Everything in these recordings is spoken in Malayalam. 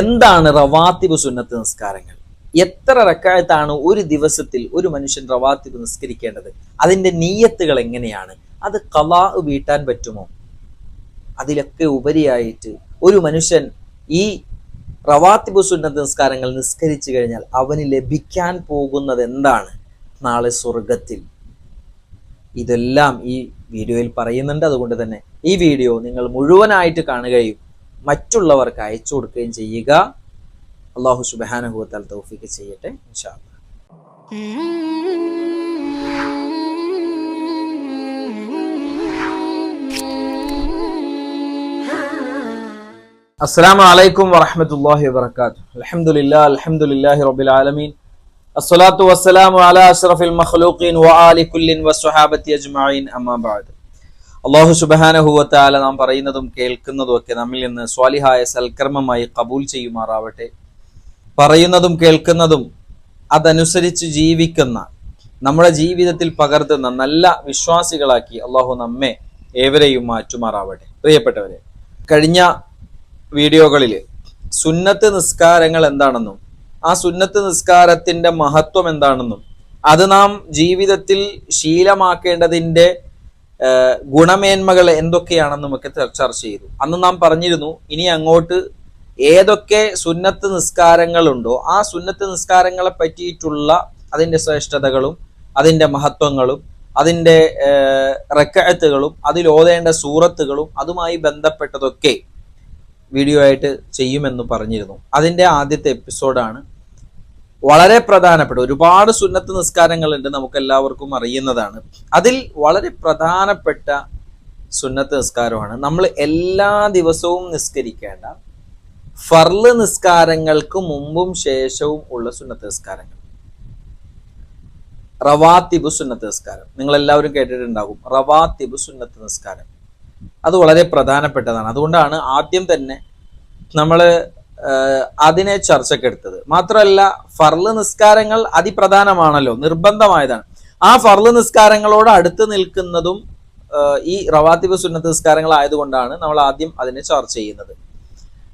എന്താണ് റവാത്തിബ് സുന്നത്ത് നിസ്കാരങ്ങൾ? എത്ര റക്കായത്താണ് ഒരു ദിവസത്തിൽ ഒരു മനുഷ്യൻ റവാത്തിബ് നിസ്കരിക്കേണ്ടത്? അതിന്റെ നീയത്തുകൾ എങ്ങനെയാണ്? അത് കലാ വീട്ടാൻ പറ്റുമോ? അതിലൊക്കെ ഉപരിയായിട്ട് ഒരു മനുഷ്യൻ ഈ റവാത്തിബ് സുന്നത്ത് നിസ്കാരങ്ങൾ നിസ്കരിച്ചു കഴിഞ്ഞാൽ അവന് ലഭിക്കാൻ പോകുന്നത് എന്താണ്? നാളെ സ്വർഗത്തിൽ ഇതെല്ലാം ഈ വീഡിയോയിൽ പറയുന്നുണ്ട്. അതുകൊണ്ട് തന്നെ ഈ വീഡിയോ നിങ്ങൾ മുഴുവനായിട്ട് കാണുകയും മറ്റുള്ളവർക്ക് അയച്ചു കൊടുക്കുകയും ചെയ്യുക. അള്ളാഹു സുബാനുഭവത്താൽ തൗഫിക്ക് ചെയ്യട്ടെ ഇൻഷാ അലൈക്കും വറഹ്മത്തുള്ളാഹി വബറകാതുഹു. അൽഹംദുലില്ലാ അൽഹംദുലില്ലാഹി റബ്ബിൽ ആലമീൻ. അസ്സലാത്തു വസ്സലാമു അലാ അഷ്റഫിൽ മഖ്ലൂഖീൻ വആലി കുല്ലിൻ വസ്വഹാബത്തി അജ്മഈൻ അമ്മാ ബഅദ്. അല്ലാഹു സുബ്ഹാനഹു വതആല നാം പറയുന്നതും കേൾക്കുന്നതും ഒക്കെ നമ്മിൽ നിന്ന് സ്വാലിഹായ സൽക്കർമ്മമായി കബൂൽ ചെയ്യുമാറാവട്ടെ. പറയുന്നതും കേൾക്കുന്നതും അതനുസരിച്ച് ജീവിക്കുന്ന നമ്മുടെ ജീവിതത്തിൽ പകർത്തുന്ന നല്ല വിശ്വാസികളാക്കി അള്ളാഹു നമ്മെ ഏവരെയും മാറ്റുമാറാവട്ടെ. പ്രിയപ്പെട്ടവരെ കഴിഞ്ഞ വീഡിയോകളിൽ സുന്നത്ത് നിസ്കാരങ്ങൾ എന്താണെന്നും ആ സുന്നത്ത് നിസ്കാരത്തിന്റെ മഹത്വം എന്താണെന്നും അത് നാം ജീവിതത്തിൽ ശീലമാക്കേണ്ടതിന്റെ ഏഹ്, ഗുണമേന്മകൾ എന്തൊക്കെയാണെന്ന് നമുക്ക് ചർച്ച ചെയ്തു. അന്ന് നാം പറഞ്ഞിരുന്നു ഇനി അങ്ങോട്ട് ഏതൊക്കെ സുന്നത്ത് നിസ്കാരങ്ങളുണ്ടോ ആ സുന്നത്ത് നിസ്കാരങ്ങളെ പറ്റിയിട്ടുള്ള അതിന്റെ ശ്രേഷ്ഠതകളും അതിന്റെ മഹത്വങ്ങളും അതിന്റെ റെക്കഴത്തുകളും ഓതേണ്ട സൂറത്തുകളും അതുമായി ബന്ധപ്പെട്ടതൊക്കെ വീഡിയോ ആയിട്ട് ചെയ്യുമെന്ന് പറഞ്ഞിരുന്നു. അതിന്റെ ആദ്യത്തെ എപ്പിസോഡാണ് വളരെ പ്രധാനപ്പെട്ട ഒരുപാട് സുന്നത്ത് നിസ്കാരങ്ങളുണ്ട് നമുക്ക് എല്ലാവർക്കും അറിയുന്നതാണ്. അതിൽ വളരെ പ്രധാനപ്പെട്ട സുന്നത്ത് നിസ്കാരമാണ്. നമ്മൾ എല്ലാ ദിവസവും നിസ്കരിക്കേണ്ട ഫർൾ നിസ്കാരങ്ങൾക്ക് മുമ്പും ശേഷവും ഉള്ള സുന്നത്ത് നിസ്കാരങ്ങൾ. റവാത്തിബു സുന്നത്ത് നിസ്കാരം. നിങ്ങൾ എല്ലാവരും കേട്ടിട്ടുണ്ടാകും റവാത്തിബു സുന്നത്ത് നിസ്കാരം. അത് വളരെ പ്രധാനപ്പെട്ടതാണ്. അതുകൊണ്ടാണ് ആദ്യം തന്നെ നമ്മൾ അതിനെ ചർച്ചക്കെടുത്തത് മാത്രമല്ല ഫർൾ നിസ്കാരങ്ങൾ അതിപ്രധാനമാണല്ലോ നിർബന്ധമായതാണ്. ആ ഫർൾ നിസ്കാരങ്ങളോട് അടുത്ത് നിൽക്കുന്നതും ഈ റവാത്തിബ് സുന്നത്ത് നിസ്കാരങ്ങൾ ആയതുകൊണ്ടാണ് നമ്മൾ ആദ്യം അതിനെ ചർച്ച ചെയ്യുന്നത്.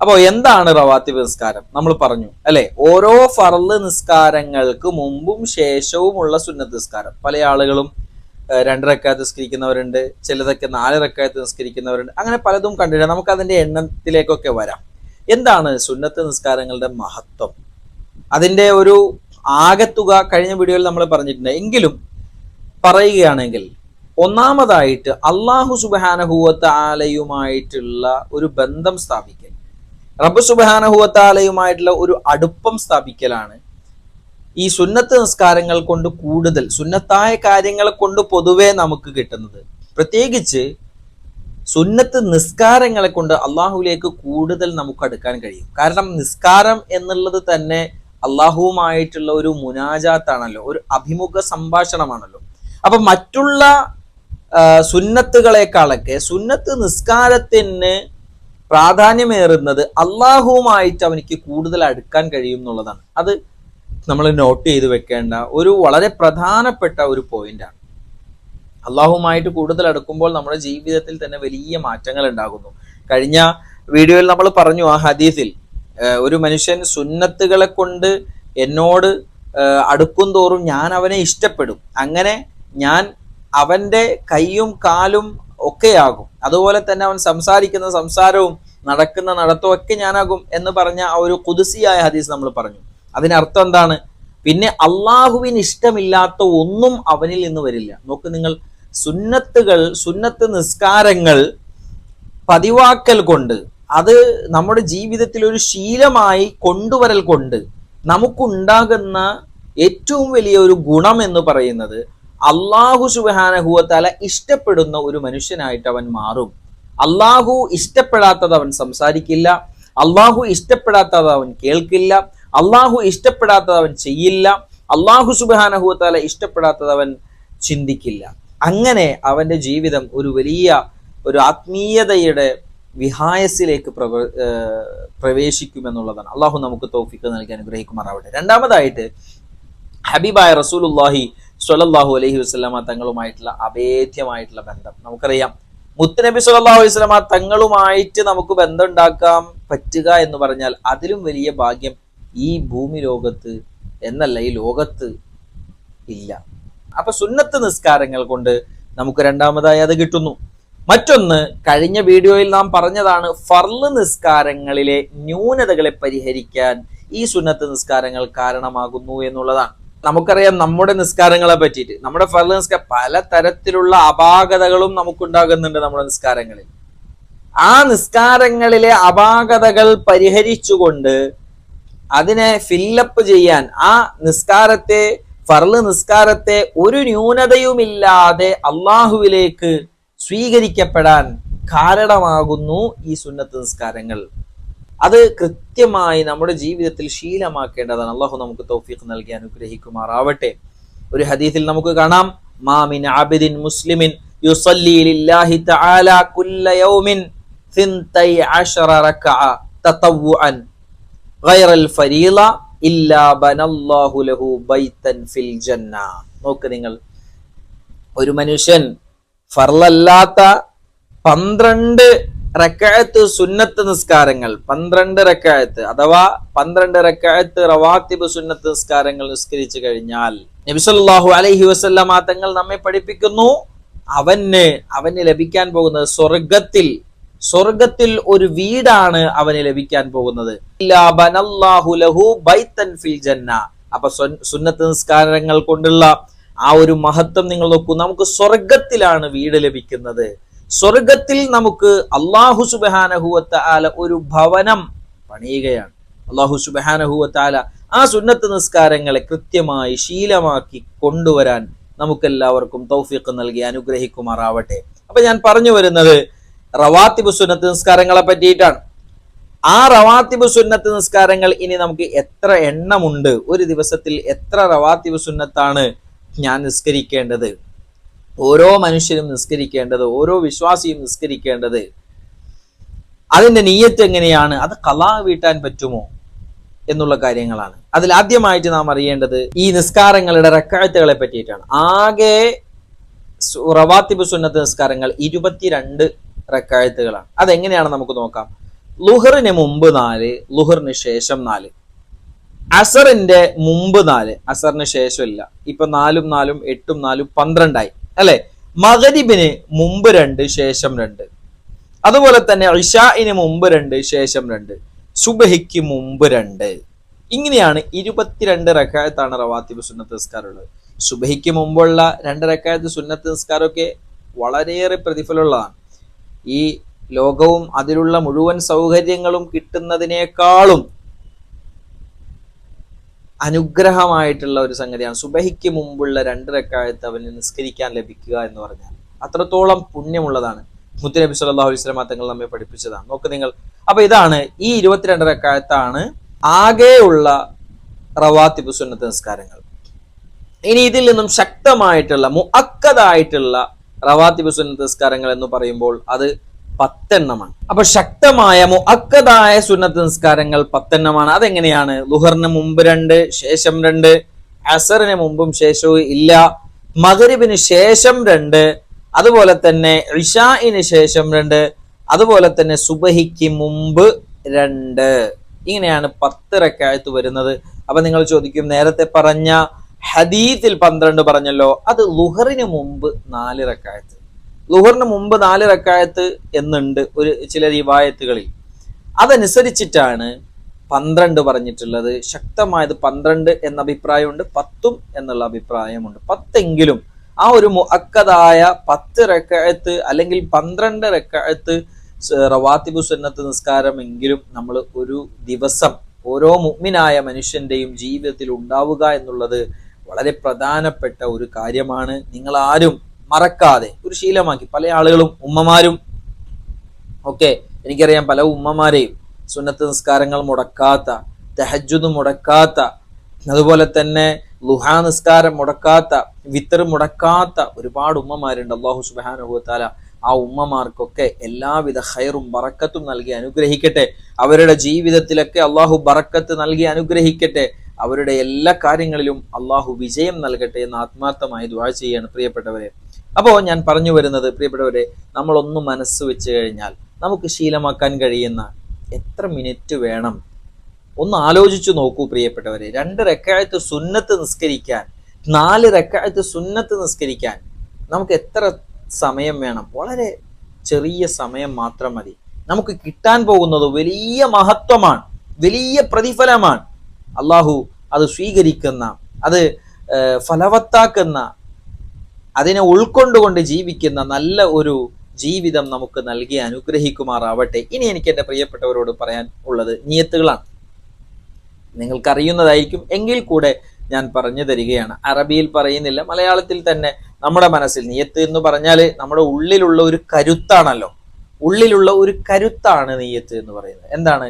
അപ്പോൾ എന്താണ് റവാത്തിബ് നിസ്കാരം? നമ്മൾ പറഞ്ഞു അല്ലെ? ഓരോ ഫർൾ നിസ്കാരങ്ങൾക്ക് മുമ്പും ശേഷവുമുള്ള സുന്നത്ത് നിസ്കാരം. പല ആളുകളും രണ്ട് റക്കായത്ത് നിസ്കരിക്കുന്നവരുണ്ട് ചിലതൊക്കെ നാല് റക്കായത്ത് നിസ്കരിക്കുന്നവരുണ്ട് അങ്ങനെ പലതും കണ്ടിട്ടുണ്ട്. നമുക്ക് അതിന്റെ എണ്ണത്തിലേക്കൊക്കെ വരാം. എന്താണ് സുന്നത്ത് നിസ്കാരങ്ങളുടെ മഹത്വം? അതിന്റെ ഒരു ആകത്തുക കഴിഞ്ഞ വീഡിയോയിൽ നമ്മൾ പറഞ്ഞിട്ടുണ്ട്. എങ്കിലും പറയുകയാണെങ്കിൽ ഒന്നാമതായിട്ട് അള്ളാഹു സുബാനഹുവത്താലയുമായിട്ടുള്ള ഒരു ബന്ധം സ്ഥാപിക്കൽ റബ്ബ് സുബാനഹുവത്താലയുമായിട്ടുള്ള ഒരു അടുപ്പം സ്ഥാപിക്കലാണ് ഈ സുന്നത്ത് നിസ്കാരങ്ങൾ കൊണ്ട് കൂടുതൽ സുന്നത്തായ കാര്യങ്ങൾ കൊണ്ട് പൊതുവേ നമുക്ക് കിട്ടുന്നത്. പ്രത്യേകിച്ച് സുന്നത്ത് നിസ്കാരങ്ങളെ കൊണ്ട് അള്ളാഹുവിലേക്ക് കൂടുതൽ നമുക്ക് അടുക്കാൻ കഴിയും. കാരണം നിസ്കാരം എന്നുള്ളത് തന്നെ അള്ളാഹുവുമായിട്ടുള്ള ഒരു മുനാജാത്താണല്ലോ ഒരു അഭിമുഖ സംഭാഷണമാണല്ലോ. അപ്പൊ മറ്റുള്ള സുന്നത്തുകളെക്കാളൊക്കെ സുന്നത്ത് നിസ്കാരത്തിന് പ്രാധാന്യമേറുന്നത് അള്ളാഹുവുമായിട്ട് അവനിക്ക് കൂടുതൽ അടുക്കാൻ കഴിയും എന്നുള്ളതാണ്. അത് നമ്മൾ നോട്ട് ചെയ്ത് വെക്കേണ്ട ഒരു വളരെ പ്രധാനപ്പെട്ട ഒരു പോയിന്റാണ് അള്ളാഹുമായിട്ട് കൂടുതൽ അടുക്കുമ്പോൾ നമ്മുടെ ജീവിതത്തിൽ തന്നെ വലിയ മാറ്റങ്ങൾ ഉണ്ടാകുന്നു. കഴിഞ്ഞ വീഡിയോയിൽ നമ്മൾ പറഞ്ഞു ആ ഹദീസിൽ ഒരു മനുഷ്യൻ സുന്നത്തുകളെ കൊണ്ട് എന്നോട് അടുക്കും തോറും ഞാൻ അവനെ ഇഷ്ടപ്പെടും. അങ്ങനെ ഞാൻ അവന്റെ കൈയും കാലും ഒക്കെയാകും. അതുപോലെ തന്നെ അവൻ സംസാരിക്കുന്ന സംസാരവും നടക്കുന്ന നടത്തവും ഒക്കെ ഞാനാകും എന്ന് പറഞ്ഞ ആ ഒരു കുതിസിയായ ഹദീസ് നമ്മൾ പറഞ്ഞു. അതിനർത്ഥം എന്താണ്? പിന്നെ അള്ളാഹുവിന് ഇഷ്ടമില്ലാത്ത ഒന്നും അവനിൽ നിന്ന് വരില്ല. നോക്ക് നിങ്ങൾ സുന്നത്തുകൾ സുന്നത്ത് നിസ്കാരങ്ങൾ പതിവാക്കൽ കൊണ്ട് അത് നമ്മുടെ ജീവിതത്തിൽ ഒരു ശീലമായി കൊണ്ടുവരൽ കൊണ്ട് നമുക്കുണ്ടാകുന്ന ഏറ്റവും വലിയ ഒരു ഗുണം എന്ന് പറയുന്നത് അള്ളാഹു സുബാനഹുവത്താല ഇഷ്ടപ്പെടുന്ന ഒരു മനുഷ്യനായിട്ട് അവൻ മാറും. അള്ളാഹു ഇഷ്ടപ്പെടാത്തത് അവൻ സംസാരിക്കില്ല. അള്ളാഹു ഇഷ്ടപ്പെടാത്തത് അവൻ കേൾക്കില്ല. അള്ളാഹു ഇഷ്ടപ്പെടാത്തത് അവൻ ചെയ്യില്ല. അള്ളാഹു സുബാനഹുവത്താല ഇഷ്ടപ്പെടാത്തത് അവൻ ചിന്തിക്കില്ല. അങ്ങനെ അവന്റെ ജീവിതം ഒരു വലിയ ഒരു ആത്മീയതയുടെ വിഹായസിലേക്ക് പ്രവ പ്രവേശിക്കുമെന്നുള്ളതാണ്. അള്ളാഹു നമുക്ക് തോഫിക്ക് നൽകി അനുഗ്രഹിക്കുമാറാവട്ടെ. രണ്ടാമതായിട്ട് ഹബീബായ റസൂലുല്ലാഹി സ്വല്ലല്ലാഹു അലഹി വസല്ലമ തങ്ങളുമായിട്ടുള്ള അഭേദ്യമായിട്ടുള്ള ബന്ധം. നമുക്കറിയാം മുത്തുനബി അലൈഹി വസല്ലമ തങ്ങളുമായിട്ട് നമുക്ക് ബന്ധം ഉണ്ടാക്കാൻ പറ്റുക എന്ന് പറഞ്ഞാൽ അതിലും വലിയ ഭാഗ്യം ഈ ഭൂമി ലോകത്ത് എന്നല്ല ഈ ലോകത്ത് ഇല്ല. അപ്പൊ സുന്നത്ത് നിസ്കാരങ്ങൾ കൊണ്ട് നമുക്ക് രണ്ടാമതായി അത് കിട്ടുന്നു. മറ്റൊന്ന് കഴിഞ്ഞ വീഡിയോയിൽ നാം പറഞ്ഞതാണ് ഫർൾ നിസ്കാരങ്ങളിലെ ന്യൂനതകളെ പരിഹരിക്കാൻ ഈ സുന്നത്ത് നിസ്കാരങ്ങൾ കാരണമാകുന്നു എന്നുള്ളതാണ്. നമുക്കറിയാം നമ്മുടെ നിസ്കാരങ്ങളെ പറ്റിയിട്ട് നമ്മുടെ ഫർൾ നിസ്കാരം പല തരത്തിലുള്ള അപാകതകളും നമുക്കുണ്ടാകുന്നുണ്ട് നമ്മുടെ നിസ്കാരങ്ങളിൽ. ആ നിസ്കാരങ്ങളിലെ അപാകതകൾ പരിഹരിച്ചുകൊണ്ട് അതിനെ ഫില്ലപ്പ് ചെയ്യാൻ ആ നിസ്കാരത്തെ ഫർൾ നിസ്കാരത്തെ ഒരു ന്യൂനതയുമില്ലാതെ അള്ളാഹുവിലേക്ക് സ്വീകരിക്കപ്പെടാൻ കാരണമാകുന്നു ഈ സുന്നത്ത് നിസ്കാരങ്ങൾ. അത് കൃത്യമായി നമ്മുടെ ജീവിതത്തിൽ ശീലമാക്കേണ്ടതാണ്. അള്ളാഹു നമുക്ക് തൗഫീഖ് നൽകി അനുഗ്രഹിക്കുമാറാവട്ടെ. ഒരു ഹദീസിൽ നമുക്ക് കാണാം. മാമിൻ ആബിദിൻ മുസ്ലിമിൻ യുസല്ലി ലില്ലാഹി തആല കുല്ല യൗമിൻ ഗൈറൽ ഫിൽ ജന്ന. നോക്ക് നിങ്ങൾ. ഒരു മനുഷ്യൻ ഫർലല്ലാത്ത പന്ത്രണ്ട് റക്കായത്ത് സുന്നത്ത് നിസ്കാരങ്ങൾ പന്ത്രണ്ട് റക്കായത്ത് അഥവാ പന്ത്രണ്ട് റക്കായത്ത് റവാത്തിബ് സുന്നത്ത് നിസ്കാരങ്ങൾ നിസ്കരിച്ചു കഴിഞ്ഞാൽ നബിസല്ലാഹു അലൈഹി വസ്ല്ലാം തങ്ങൾ നമ്മെ പഠിപ്പിക്കുന്നു. അവന് അവന് ലഭിക്കാൻ പോകുന്നത് സ്വർഗത്തിൽ സ്വർഗത്തിൽ ഒരു വീടാണ് അവന് ലഭിക്കാൻ പോകുന്നത്. അപ്പൊ സുന്നത്ത് നിസ്കാരങ്ങൾ കൊണ്ടുള്ള ആ ഒരു മഹത്വം നിങ്ങൾ നോക്കൂ. നമുക്ക് സ്വർഗത്തിലാണ് വീട് ലഭിക്കുന്നത്. സ്വർഗത്തിൽ നമുക്ക് അള്ളാഹു സുബാനഹുവത്ത ആല ഒരു ഭവനം പണിയുകയാണ്. അള്ളാഹു സുബാനഹുവത്ത ആല ആ സുന്നത്ത് നിസ്കാരങ്ങളെ കൃത്യമായി ശീലമാക്കി കൊണ്ടുവരാൻ നമുക്കെല്ലാവർക്കും തൗഫീഖ് നൽകി അനുഗ്രഹിക്കുമാറാവട്ടെ. അപ്പൊ ഞാൻ പറഞ്ഞു വരുന്നത് റവാത്തിബ് സുന്നത്ത് നിസ്കാരങ്ങളെ പറ്റിയിട്ടാണ്. ആ റവാത്തിബ് സുന്നത്ത് നിസ്കാരങ്ങൾ ഇനി നമുക്ക് എത്ര എണ്ണമുണ്ട്? ഒരു ദിവസത്തിൽ എത്ര റവാത്തിബ് സുന്നത്താണ് ഞാൻ നിസ്കരിക്കേണ്ടത്? ഓരോ മനുഷ്യനും നിസ്കരിക്കേണ്ടത് ഓരോ വിശ്വാസിയും നിസ്കരിക്കേണ്ടത്. അതിന്റെ നീയത്ത് എങ്ങനെയാണ്? അത് കലാ വീട്ടാൻ പറ്റുമോ? എന്നുള്ള കാര്യങ്ങളാണ്. അതിൽ ആദ്യമായിട്ട് നാം അറിയേണ്ടത് ഈ നിസ്കാരങ്ങളുടെ റെക്കാഴ്ത്തുകളെ പറ്റിയിട്ടാണ്. ആകെ റവാത്തിബ് സുന്നത്ത് നിസ്കാരങ്ങൾ ഇരുപത്തിരണ്ട് റക്കായത്തുകളാണ്. അതെങ്ങനെയാണ് നമുക്ക് നോക്കാം. ലുഹറിന് മുമ്പ് നാല് ലുഹറിന് ശേഷം നാല്. അസറിന്റെ മുമ്പ് നാല് അസറിന് ശേഷമില്ല. ഇപ്പൊ നാലും നാലും എട്ടും നാലും പന്ത്രണ്ടായി. അല്ലെ? മകരിബിന് മുമ്പ് രണ്ട് ശേഷം രണ്ട്. അതുപോലെ തന്നെ ഇഷാഇന് മുമ്പ് രണ്ട് ശേഷം രണ്ട്. സുബഹിക്ക് മുമ്പ് രണ്ട്. ഇങ്ങനെയാണ് ഇരുപത്തിരണ്ട് റക്കായത്താണ് റവാത്തിബ് സുന്നത്ത് നിസ്കാരം ഉള്ളത് സുബഹിക്ക് മുമ്പുള്ള രണ്ട് റക്കായത്ത് സുന്നത്ത് നിസ്കാരമൊക്കെ വളരെയേറെ പ്രതിഫലമുള്ളതാണ്. ഈ ലോകവും അതിലുള്ള മുഴുവൻ സൗകര്യങ്ങളും കിട്ടുന്നതിനേക്കാളും അനുഗ്രഹമായിട്ടുള്ള ഒരു സംഗതിയാണ്. സുബഹിക്ക് മുമ്പുള്ള രണ്ട് റക്കായത്ത് അവന് നിസ്കരിക്കാൻ ലഭിക്കുക എന്ന് പറഞ്ഞാൽ അത്രത്തോളം പുണ്യമുള്ളതാണ്. മുത്തുനബി നബി അലൈഹി വസല്ലമ തങ്ങൾ നമ്മെ പഠിപ്പിച്ചതാണ്. നോക്ക് നിങ്ങൾ. അപ്പൊ ഇതാണ് ഈ ഇരുപത്തിരണ്ട് റക്കായത്താണ് ആകെയുള്ള റവാത്തിബ് സുന്നത്ത് നിസ്കാരങ്ങൾ. ഇനി ഇതിൽ നിന്നും ശക്തമായിട്ടുള്ള മുഅക്കദായിട്ടുള്ള റവാത്തിബ് സുന്നത്ത് നിസ്കാരങ്ങൾ എന്ന് പറയുമ്പോൾ അത് പത്തെണ്ണമാണ്. അപ്പൊ ശക്തമായ മുഅക്കദായ സുന്നത്ത് നിസ്കാരങ്ങൾ പത്തെണ്ണമാണ്. അതെങ്ങനെയാണ്? ലുഹറിന് മുമ്പ് രണ്ട് ശേഷം രണ്ട് അസറിന് മുമ്പും ശേഷവും ഇല്ല. മഗ്രിബിന് ശേഷം രണ്ട് അതുപോലെ തന്നെ ഇഷാഇന് ശേഷം രണ്ട് അതുപോലെ തന്നെ സുബഹിക്ക് മുമ്പ് രണ്ട്. ഇങ്ങനെയാണ് പത്ത് റക്കായത്ത് വരുന്നത്. അപ്പൊ നിങ്ങൾ ചോദിക്കും നേരത്തെ പറഞ്ഞ ഹദീത്തിൽ പന്ത്രണ്ട് പറഞ്ഞല്ലോ അത് ലുഹറിന് മുമ്പ് നാല് റക്കായത്ത്. ലുഹറിന് മുമ്പ് നാല് റക്കായത്ത് എന്നുണ്ട് ഒരു ചില റിവായത്തുകളിൽ. അതനുസരിച്ചിട്ടാണ് പന്ത്രണ്ട് പറഞ്ഞിട്ടുള്ളത്. ശക്തമായത് പന്ത്രണ്ട് എന്ന അഭിപ്രായമുണ്ട് പത്തും എന്നുള്ള അഭിപ്രായമുണ്ട്. പത്തെങ്കിലും ആ ഒരു മുഅക്കദായ പത്ത് റക്കായത്ത് അല്ലെങ്കിൽ പന്ത്രണ്ട് റക്കായത്ത് റവാത്തിബു സുന്നത്ത് നിസ്കാരമെങ്കിലും നമ്മൾ ഒരു ദിവസം ഓരോ മുഗ്മിനായ മനുഷ്യന്റെയും ജീവിതത്തിൽ ഉണ്ടാവുക എന്നുള്ളത് വളരെ പ്രധാനപ്പെട്ട ഒരു കാര്യമാണ് നിങ്ങൾ ആരും മറക്കാതെ ഒരു ശീലമാക്കി. പല ആളുകളും ഉമ്മമാരും ഒക്കെ എനിക്കറിയാം പല ഉമ്മമാരെയും സുന്നത്ത് നിസ്കാരങ്ങൾ മുടക്കാത്ത തെഹജുദ് മുടക്കാത്ത അതുപോലെ തന്നെ ലുഹാ നിസ്കാരം മുടക്കാത്ത വിത്തർ മുടക്കാത്ത ഒരുപാട് ഉമ്മമാരുണ്ട്. അള്ളാഹു സുബാനുഭവത്താല ആ ഉമ്മമാർക്കൊക്കെ എല്ലാവിധ ഹൈറും ബറക്കത്തും നൽകി അനുഗ്രഹിക്കട്ടെ. അവരുടെ ജീവിതത്തിലൊക്കെ അള്ളാഹു ബറക്കത്ത് നൽകി അനുഗ്രഹിക്കട്ടെ. അവരുടെ എല്ലാ കാര്യങ്ങളിലും അള്ളാഹു വിജയം നൽകട്ടെ എന്ന് ആത്മാർത്ഥമായി ദ്വാ ചെയ്യാണ് പ്രിയപ്പെട്ടവരെ. അപ്പോൾ ഞാൻ പറഞ്ഞു വരുന്നത് പ്രിയപ്പെട്ടവരെ നമ്മളൊന്ന് മനസ്സ് വെച്ച് കഴിഞ്ഞാൽ നമുക്ക് ശീലമാക്കാൻ കഴിയുന്ന എത്ര മിനിറ്റ് വേണം? ഒന്ന് ആലോചിച്ചു നോക്കൂ പ്രിയപ്പെട്ടവരെ. രണ്ട് റെക്കായത്ത് സുന്നത്ത് നിസ്കരിക്കാൻ നാല് റെക്കായത്ത് സുന്നത്ത് നിസ്കരിക്കാൻ നമുക്ക് എത്ര സമയം വേണം? വളരെ ചെറിയ സമയം മാത്രം മതി. നമുക്ക് കിട്ടാൻ പോകുന്നത് വലിയ മഹത്വമാണ് വലിയ പ്രതിഫലമാണ്. അള്ളാഹു അത് സ്വീകരിക്കുന്ന അത് ഫലവത്താക്കുന്ന അതിനെ ഉൾക്കൊണ്ടുകൊണ്ട് ജീവിക്കുന്ന നല്ല ഒരു ജീവിതം നമുക്ക് നൽകി അനുഗ്രഹിക്കുമാറാവട്ടെ. ഇനി എനിക്ക് എന്റെ പ്രിയപ്പെട്ടവരോട് പറയാൻ ഉള്ളത് നിയത്തുകളാണ്. നിങ്ങൾക്കറിയുന്നതായിരിക്കും. എങ്കിൽ കൂടെ ഞാൻ പറഞ്ഞു തരികയാണ്. അറബിയിൽ പറയുന്നില്ല മലയാളത്തിൽ തന്നെ നമ്മുടെ മനസ്സിൽ നിയത്ത് എന്ന് പറഞ്ഞാൽ നമ്മുടെ ഉള്ളിലുള്ള ഒരു കരുത്താണല്ലോ. ഉള്ളിലുള്ള ഒരു കരുത്താണ് നെയ്യത്ത് എന്ന് പറയുന്നത്. എന്താണ്?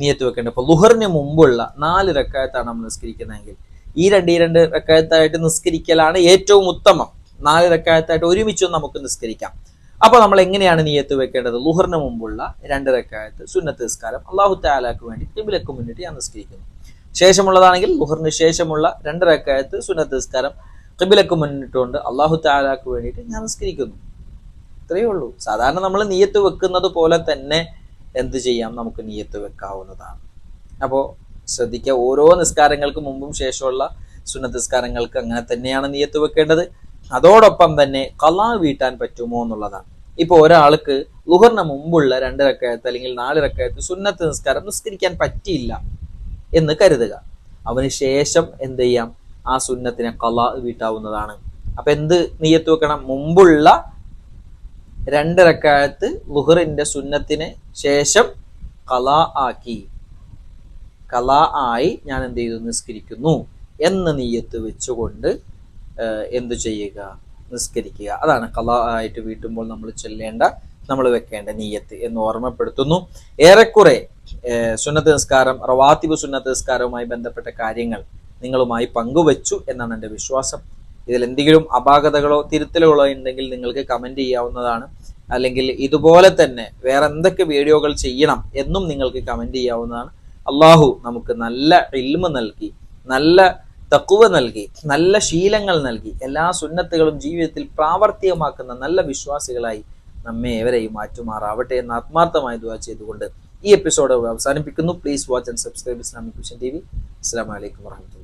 നിയത്ത് വെക്കേണ്ടത്. അപ്പോൾ ലുഹറിന് മുമ്പുള്ള നാല് റക്കായത്താണ് നമ്മൾ നിസ്കരിക്കുന്നതെങ്കിൽ. ഈ രണ്ട് ഈ രണ്ട് റക്കായത്തായിട്ട് നിസ്കരിക്കലാണ് ഏറ്റവും ഉത്തമം. നാല് റക്കായത്തായിട്ട് ഒരുമിച്ച് നമുക്ക് നിസ്കരിക്കാം. അപ്പോൾ നമ്മൾ എങ്ങനെയാണ് നീയത്ത് വെക്കേണ്ടത്? ലുഹറിന് മുമ്പുള്ള രണ്ട് റക്കായത്ത് സുന്നത്ത് നിസ്കാരം. അള്ളാഹു താലാക്ക് വേണ്ടി കിബിലക്ക് മുന്നിട്ട് ഞാൻ നിസ്കരിക്കുന്നു. ശേഷമുള്ളതാണെങ്കിൽ ലുഹറിന് ശേഷമുള്ള രണ്ട് റക്കായത്ത് സുന്നത്ത് നിസ്കാരം കിബിലക്ക് മുന്നിട്ടുകൊണ്ട് അള്ളാഹു താലാക്ക് വേണ്ടിയിട്ട് ഞാൻ നിസ്കരിക്കുന്നു. ഇത്രയേ ഉള്ളൂ. സാധാരണ നമ്മൾ നീയത്ത് വെക്കുന്നത് പോലെ തന്നെ എന്ത് ചെയ്യാം? നമുക്ക് നീയത്ത് വെക്കാവുന്നതാണ്. അപ്പോൾ ശ്രദ്ധിക്കുക ഓരോ നിസ്കാരങ്ങൾക്ക് മുമ്പും ശേഷമുള്ള സുന്നത്ത് നിസ്കാരങ്ങൾക്ക് അങ്ങനെ തന്നെയാണ് നീയത്ത് വെക്കേണ്ടത്. അതോടൊപ്പം തന്നെ കലാ വീട്ടാൻ പറ്റുമോ എന്നുള്ളതാണ്. ഇപ്പോൾ ഒരാൾക്ക് ലുഹറിന് മുമ്പുള്ള രണ്ട് റക്കയത്ത് അല്ലെങ്കിൽ നാല് റക്കയത്ത് സുന്നത്ത് നിസ്കാരം നിസ്കരിക്കാൻ പറ്റിയില്ല എന്ന് കരുതുക. അവന് ശേഷം എന്ത് ചെയ്യാം? ആ സുന്നത്തിനെ കല വീട്ടാവുന്നതാണ്. അപ്പൊ എന്ത് നീയത്ത് വെക്കണം? മുമ്പുള്ള രണ്ട് റക്കായത്ത് ലുഹറിന്റെ സുന്നത്തിന് ശേഷം കലാ ആക്കി. കലാ ആയി ഞാൻ എന്ത് ചെയ്തു? നിസ്കരിക്കുന്നു എന്ന് നീയത്ത് വെച്ചുകൊണ്ട് എന്തു ചെയ്യുക? നിസ്കരിക്കുക. അതാണ് കലാ ആയിട്ട് വീട്ടുമ്പോൾ നമ്മൾ ചെല്ലേണ്ട നമ്മൾ വെക്കേണ്ട നീയത്ത് എന്ന് ഓർമ്മപ്പെടുത്തുന്നു. ഏറെക്കുറെ സുന്നത്ത് നിസ്കാരം റവാത്തിബ് സുന്നത്ത് നിസ്കാരവുമായി ബന്ധപ്പെട്ട കാര്യങ്ങൾ നിങ്ങളുമായി പങ്കുവച്ചു എന്നാണ് എന്റെ വിശ്വാസം. ഇതിൽ എന്തെങ്കിലും അപാകതകളോ തിരുത്തലുകളോ ഉണ്ടെങ്കിൽ നിങ്ങൾക്ക് കമന്റ് ചെയ്യാവുന്നതാണ്. അല്ലെങ്കിൽ ഇതുപോലെ തന്നെ വേറെ എന്തൊക്കെ വീഡിയോകൾ ചെയ്യണം എന്നും നിങ്ങൾക്ക് കമന്റ് ചെയ്യാവുന്നതാണ്. അള്ളാഹു നമുക്ക് നല്ല ഇൽമ നൽകി നല്ല തക്കുവ നൽകി നല്ല ശീലങ്ങൾ നൽകി എല്ലാ സുന്നത്തുകളും ജീവിതത്തിൽ പ്രാവർത്തികമാക്കുന്ന നല്ല വിശ്വാസികളായി നമ്മെ ഏവരെയും മാറ്റുമാറാവട്ടെ എന്ന് ആത്മാർത്ഥമായി ദുവാ ചെയ്തുകൊണ്ട് ഈ എപ്പിസോഡ് അവസാനിപ്പിക്കുന്നു. Please watch and subscribe Islamic vision T V അസ്സാം വലൈക്കും വാഹമത്തുള്ള